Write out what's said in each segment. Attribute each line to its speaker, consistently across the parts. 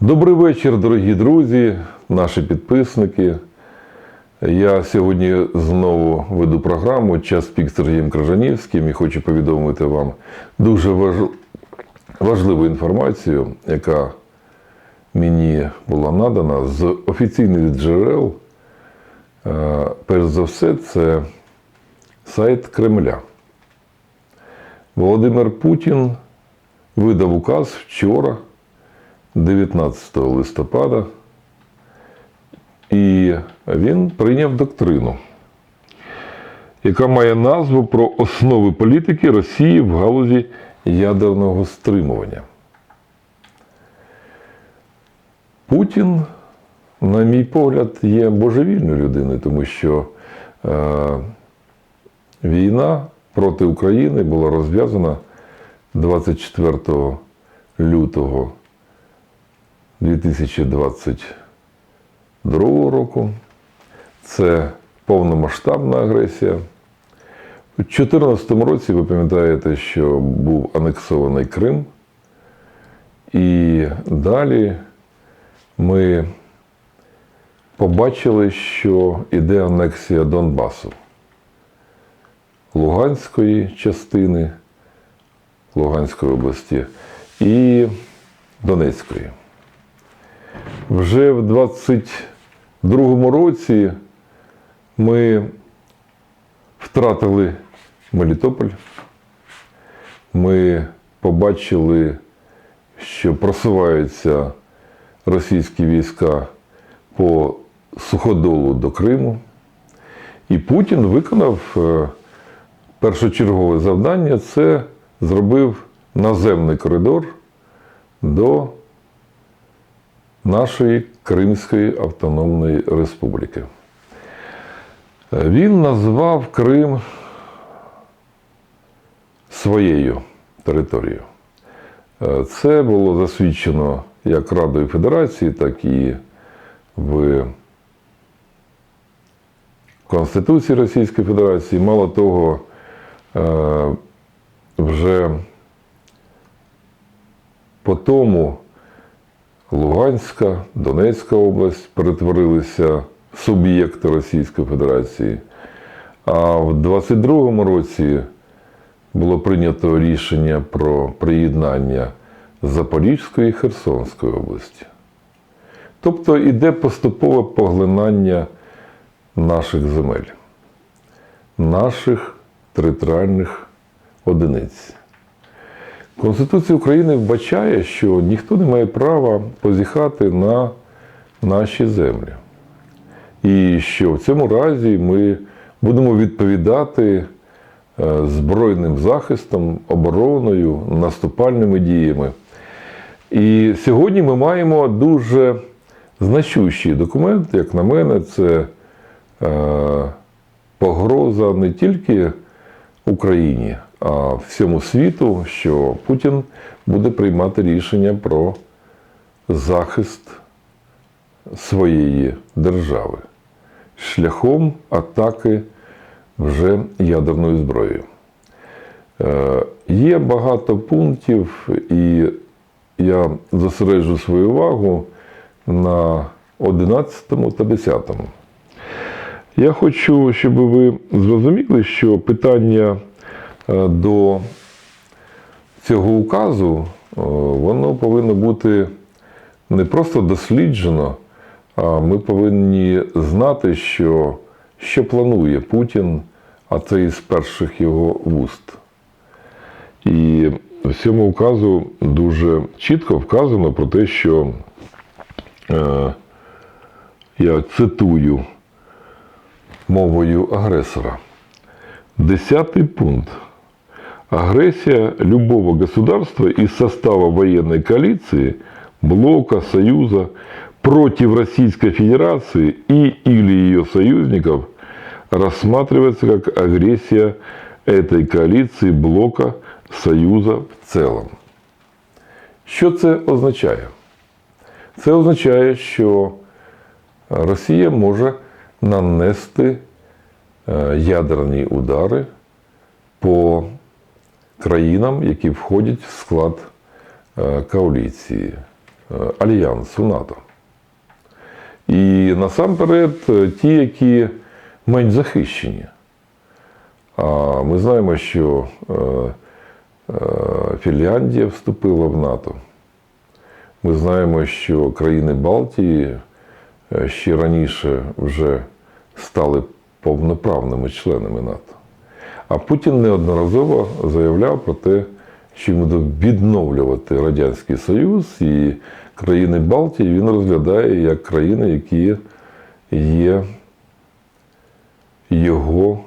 Speaker 1: Добрий вечір, дорогі друзі, наші підписники. Я сьогодні знову веду програму Час пік з Сергієм Кражанівським і хочу повідомити вам дуже важ- важливу інформацію, яка мені була надана з офіційних джерел. Е, Перш за все, це сайт Кремля. Володимир Путін видав указ вчора, 19 листопада, і він прийняв доктрину, яка має назву про основи політики Росії в галузі ядерного стримування. Путін, на мій погляд, є божевільною людиною, тому що е, війна проти України була розв'язана 24 лютого 2022 року. Це повномасштабна агресія. У 2014 році ви пам'ятаєте, що був анексований Крим. І далі ми побачили, що іде анексія Донбасу, Луганської частини Луганської області і Донецької. Вже в 22-му році ми втратили Мелітополь. Ми побачили, що просуваються російські війська по суходолу до Криму. І Путін виконав е, першочергове завдання це зробив наземний коридор до нашої Кримської Автономної Республіки. Він назвав Крим своєю територією. Це було засвідчено як Радою Федерації, так і в Конституції Російської Федерації. Мало того, е, вже по тому Луганська, Донецька область перетворилися в суб'єкти Російської Федерації. А в 22-му році було прийнято рішення про приєднання Запорізької і Херсонської області. Тобто йде поступове поглинання наших земель, наших територіальних одиниць. Конституція України вбачає, що ніхто не має права позіхати на наші землі. І що в цьому разі ми будемо відповідати е, збройним захистом, обороною, наступальними діями. І сьогодні ми маємо дуже значущий документ, як на мене, це е, погроза не тільки Україні, всьому світу, що Путін буде приймати рішення про захист своєї держави шляхом атаки вже ядерною зброєю. Е, Є багато пунктів, і я зосереджу свою увагу на 11 та 10. Я хочу, щоб ви зрозуміли, що питання до цього указу, е, воно повинно бути не просто досліджено, а ми повинні знати, що, що планує Путін, а це із перших його вуст. І в цьому указу дуже чітко вказано про те, що е, я цитую мовою агрессора. Десятый пункт. Агрессия любого государства из состава военной коалиции, блока, союза против Российской Федерации и или ее союзников рассматривается как агрессия этой коалиции, блока, союза в целом. Що це означає? Це означає, що Росія може нанести е, ядерні удари по країнам, які входять в склад е, коаліції. е, альянсу НАТО. І насамперед е, ті, які менш захищені. А ми знаємо, що Фінляндія вступила в НАТО. Ми знаємо, що країни Балтії ще раніше вже стали повноправними членами НАТО. А Путін неодноразово заявляв про те, що йому відновлювати Радянський Союз і країни Балтії він розглядає як країни, які є його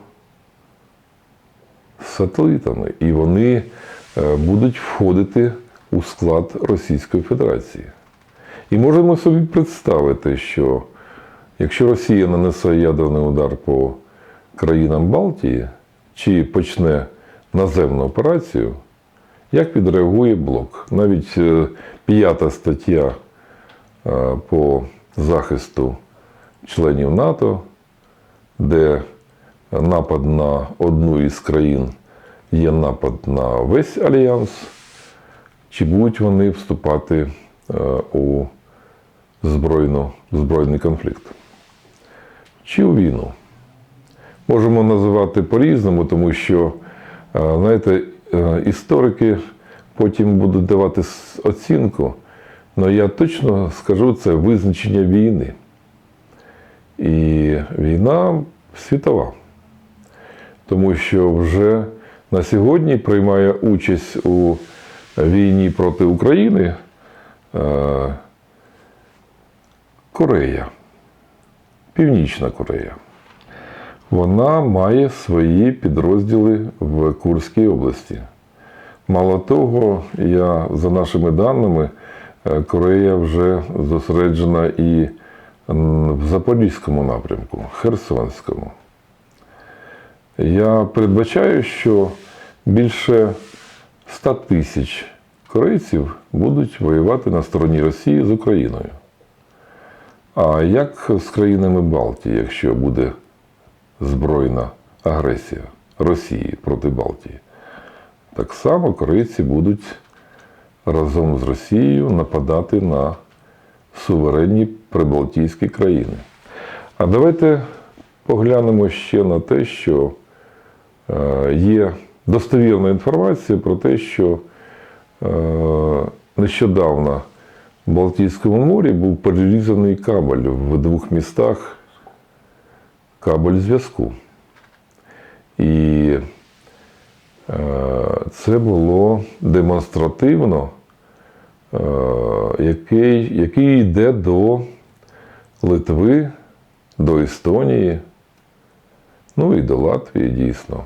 Speaker 1: сателитами, і вони е, будуть входити у склад Російської Федерації. І можемо собі представити, що якщо Росія нанесе ядерний удар по країнам Балтії чи почне наземну операцію, як відреагує блок? Навіть е, п'ята стаття е, по захисту членів НАТО, де напад на одну із країн є напад на весь альянс, чи будуть вони вступати е, у збройну, збройний конфлікт? Чи у війну? Можемо називати по-різному, тому що, е, знаєте, е, історики потім будуть давати оцінку, але я точно скажу це визначення війни. І війна світова. Тому що вже на сьогодні приймає участь у війні проти України е, Корея, Північна Корея. Вона має свої підрозділи в Курській області. Мало того, я, за нашими даними, е, Корея вже зосереджена і в Запорізькому напрямку, Херсонському. Я передбачаю, що більше 100 тисяч корейців будуть воювати на стороні Росії з Україною. А як з країнами Балтії, якщо буде збройна агресія Росії проти Балтії? Так само корейці будуть разом з Росією нападати на суверенні прибалтійські країни. А давайте поглянемо ще на те, що е, є достовірна інформація про те, що е, нещодавно в Балтійському морі був перерізаний кабель в двох містах кабель зв'язку. І е, це було демонстративно, е, який, який йде до Литви, до Естонії, ну і до Латвії дійсно.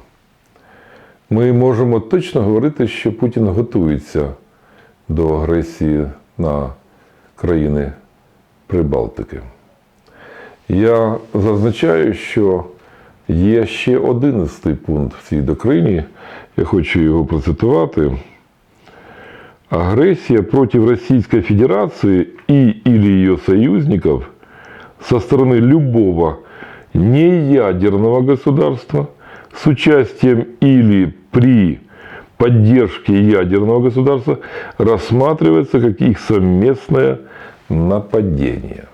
Speaker 1: Ми можемо точно говорити, що Путін готується до агресії на країни Прибалтики. Я зазначаю, що є ще одинадцятий пункт в цій докрині. Я хочу його процитувати. Агрессия против Российской Федерации и или ее союзников со стороны любого неядерного государства с участием или при поддержке ядерного государства рассматривается как их совместное нападение.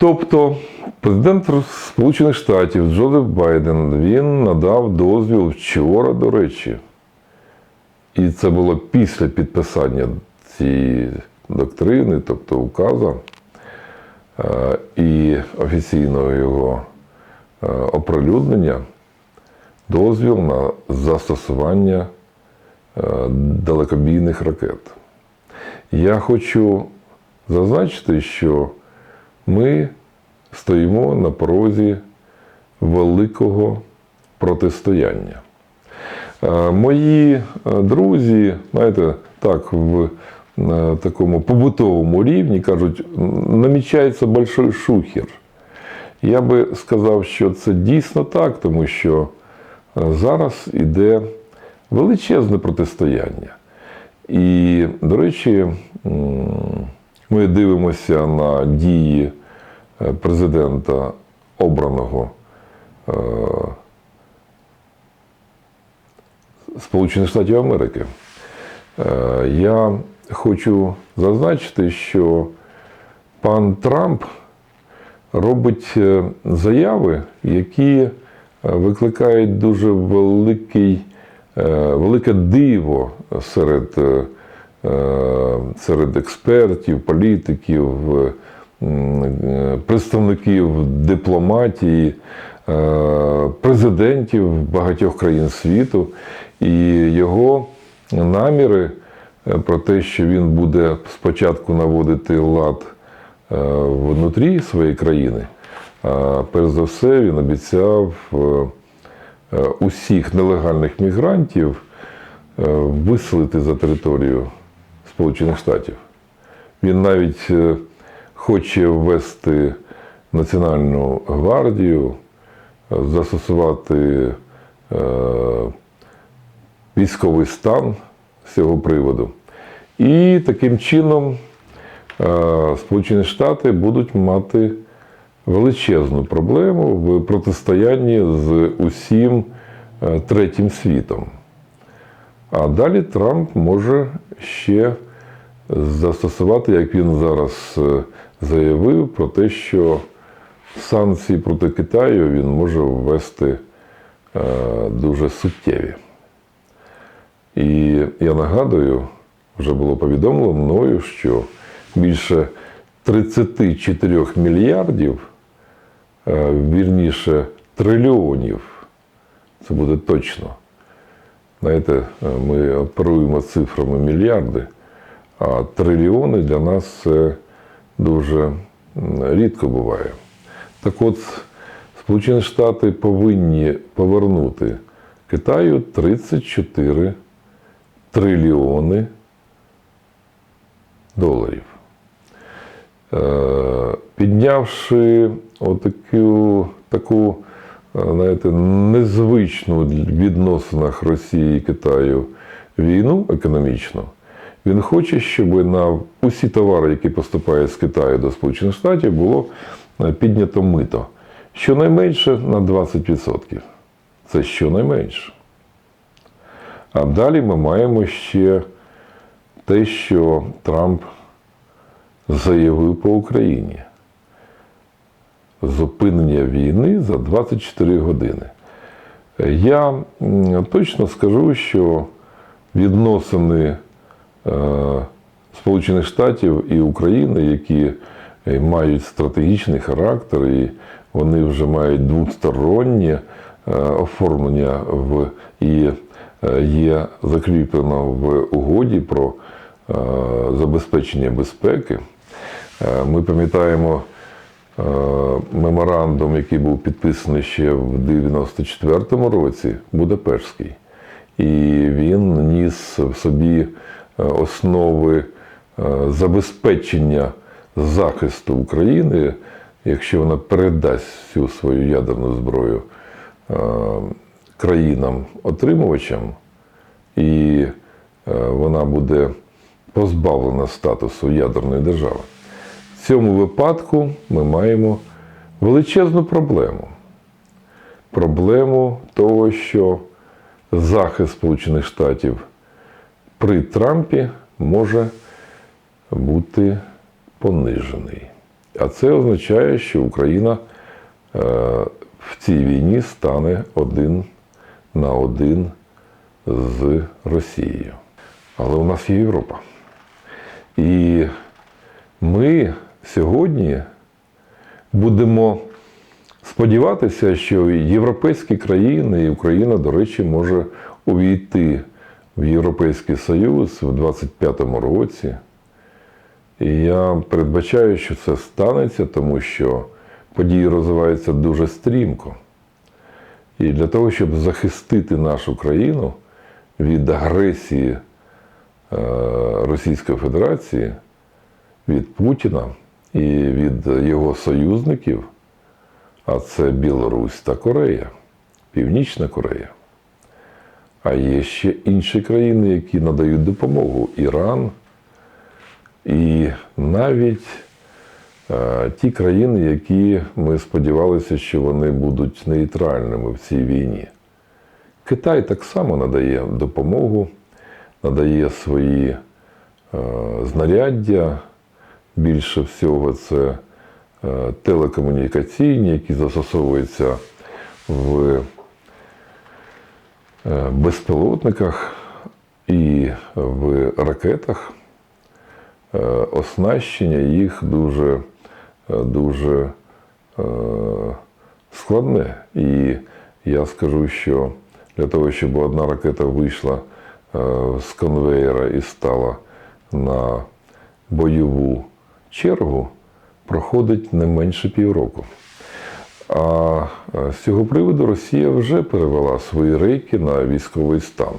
Speaker 1: Тобто президент Сполучених Штатів Джозеф Байден він надав дозвіл вчора, до речі, і це було після підписання цієї доктрини, тобто указа, е, і офіційного його е, оприлюднення, дозвіл на застосування е, далекобійних ракет. Я хочу зазначити, що ми стоїмо на порозі великого протистояння. Е, Мої е, друзі, знаєте, так, в е, такому побутовому рівні кажуть, намічається большой шухер. Я би сказав, що це дійсно так, тому що зараз іде величезне протистояння. І, до речі, ми дивимося на дії е, президента обраного е, Сполучених Штатів Америки. Е, Я хочу зазначити, що пан Трамп робить заяви, які викликають дуже великий, велике диво серед, серед експертів, політиків, е, е, представників дипломатії, е, президентів багатьох країн світу. І його наміри е, про те, що він буде спочатку наводити лад е, внутрі своєї країни, а перш за все він обіцяв е, е, усіх нелегальних мігрантів е, виселити за територію Сполучених Штатів. Він навіть е, хоче ввести Національну гвардію, е, застосувати е, військовий стан з цього приводу. І таким чином Сполучені Штати будуть мати величезну проблему в протистоянні з усім третім світом. А далі Трамп може ще застосувати, як він зараз е, заявив, про те, що санкції проти Китаю він може ввести е, дуже суттєві. І я нагадую, вже було повідомлено мною, що більше 34 мільярдів, е, вірніше трильйонів, це буде точно. Знаєте, ми оперуємо цифрами мільярди, а трильйони для нас це дуже рідко буває. Так от, Сполучені Штати повинні повернути Китаю 34 трильйони доларів. Е, Піднявши отаку таку, е, знаєте, незвичну в відносинах Росії і Китаю війну економічну, він хоче, щоб на усі товари, які поступають з Китаю до Сполучених Штатів, було е, піднято мито. Щонайменше на 20%. Це щонайменше. А далі ми маємо ще те, що Трамп заявив по Україні. Зупинення війни за 24 години. Я точно скажу, що відносини е, Сполучених Штатів і України, які е, мають стратегічний характер, і вони вже мають двостороннє е, оформлення в і е, є закріплено в угоді про е, забезпечення безпеки. Е, Ми пам'ятаємо е, меморандум, який був підписаний ще в 94-му році, Будапештський. І він ніс в собі е, основи е, забезпечення захисту України, якщо вона передасть всю свою ядерну зброю е, країнам-отримувачам, і е, вона буде позбавлена статусу ядерної держави. В цьому випадку ми маємо величезну проблему. Проблему того, що захист Сполучених Штатів при Трампі може бути понижений. А це означає, що Україна е, в цій війні стане один на один з Росією. Але у нас є Європа. І ми сьогодні будемо сподіватися, що європейські країни, і Україна, до речі, може увійти в Європейський Союз в 25-му році. І я передбачаю, що це станеться, тому що події розвиваються дуже стрімко. І для того, щоб захистити нашу країну від агресії е, Російської Федерації, від Путіна і від його союзників, а це Білорусь та Корея, Північна Корея. А є ще інші країни, які надають допомогу Іран і навіть е, ті країни, які ми сподівалися, що вони будуть нейтральними в цій війні. Китай так само надає допомогу, надає свої е, знаряддя. Більше всього це е, телекомунікаційні, які застосовуються в безпілотниках і в ракетах. Е, Оснащення їх дуже, е, дуже е, складне. І я скажу, що для того, щоб одна ракета вийшла е, з конвеєра і стала на бойову чергу, проходить не менше півроку. А е, з цього приводу Росія вже перевела свої рейки на військовий стан.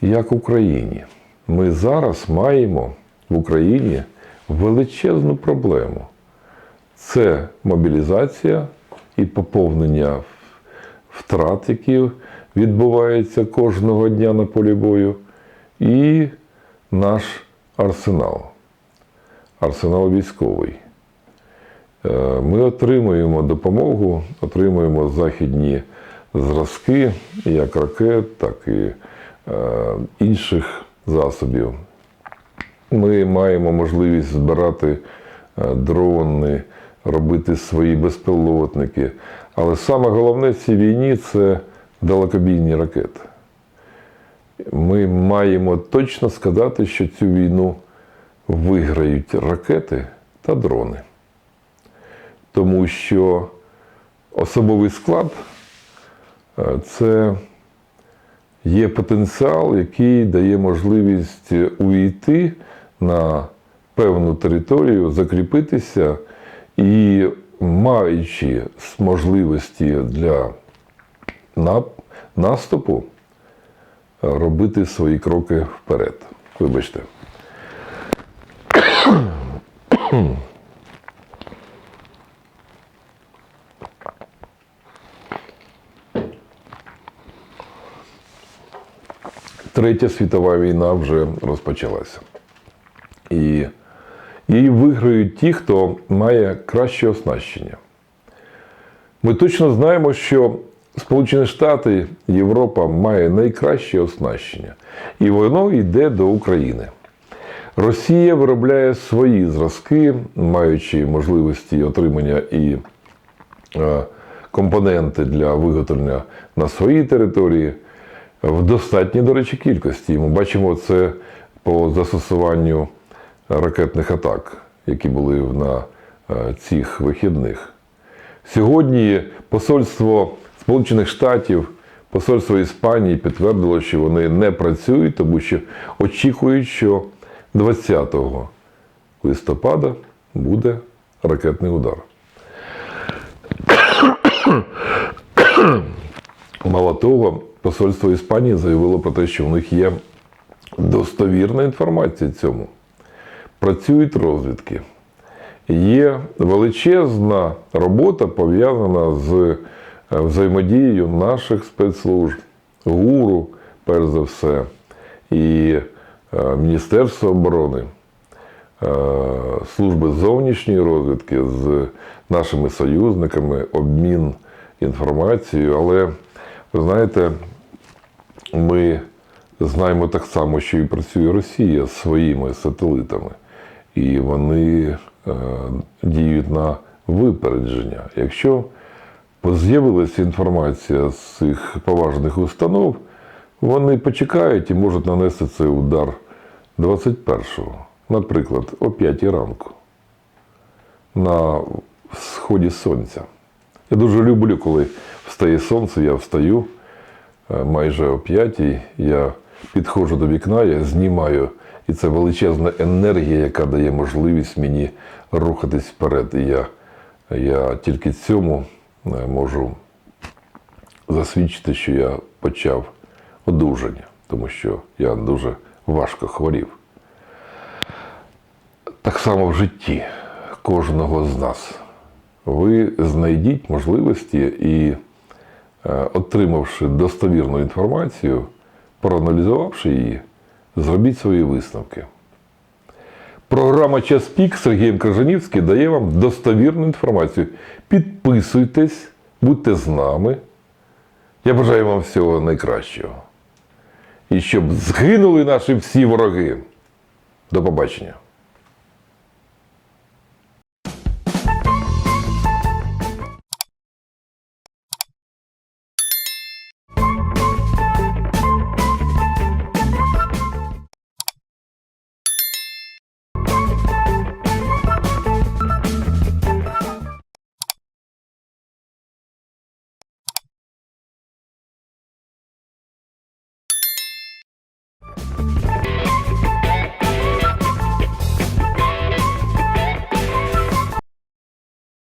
Speaker 1: Як в Україні. Ми зараз маємо в Україні величезну проблему. Це мобілізація і поповнення втрат, які відбуваються кожного дня на полі бою, і наш арсенал. Арсенал військовий. Е, Ми отримуємо допомогу, отримуємо західні зразки, як ракет, так і е, інших засобів. Ми маємо можливість збирати е, дрони, робити свої безпілотники. Але саме головне в цій війні це далекобійні ракети. Ми маємо точно сказати, що цю війну виграють ракети та дрони. Тому що особовий склад е, це є потенціал, який дає можливість увійти на певну територію, закріпитися і, маючи можливості для наступу, робити свої кроки вперед. Вибачте. Третя світова війна вже розпочалася. І її виграють ті, хто має краще оснащення. Ми точно знаємо, що Сполучені Штати, Європа має найкраще оснащення, і воно йде до України. Росія виробляє свої зразки, маючи можливості отримання і е, компоненти для виготовлення на своїй території в достатній, до речі, кількості. Ми бачимо це по застосуванню ракетних атак, які були на е, цих вихідних. Сьогодні посольство Сполучених Штатів, посольство Іспанії підтвердило, що вони не працюють, тому що очікують, що 20 листопада буде ракетний удар. Мало того, посольство Іспанії заявило про те, що в них є достовірна інформація цьому. Працюють розвідки. Є величезна робота пов'язана з е, взаємодією наших спецслужб, ГУРу, перш за все, і е, Міністерства оборони, е, служби зовнішньої розвідки з нашими союзниками, обмін інформацією. Але ви знаєте, ми знаємо так само, що і працює Росія з своїми сателитами, і вони е, діють на випередження. Якщо з'явилася інформація з цих поважних установ, вони почекають і можуть нанести цей удар 21-го, наприклад, о 5 ранку на сході сонця. Я дуже люблю, коли встає сонце, я встаю майже о 5, я підходжу до вікна, я знімаю, і це величезна енергія, яка дає можливість мені рухатись вперед. І я, я тільки цьому е, можу засвідчити, що я почав одужання, тому що я дуже важко хворів. Так само в житті кожного з нас. Ви знайдіть можливості і, е, отримавши достовірну інформацію, проаналізувавши її, зробіть свої висновки. Програма Час Пік Сергієм Крижанівським дає вам достовірну інформацію. Підписуйтесь, будьте з нами. Я бажаю вам всього найкращого. І щоб згинули наші всі вороги. До побачення.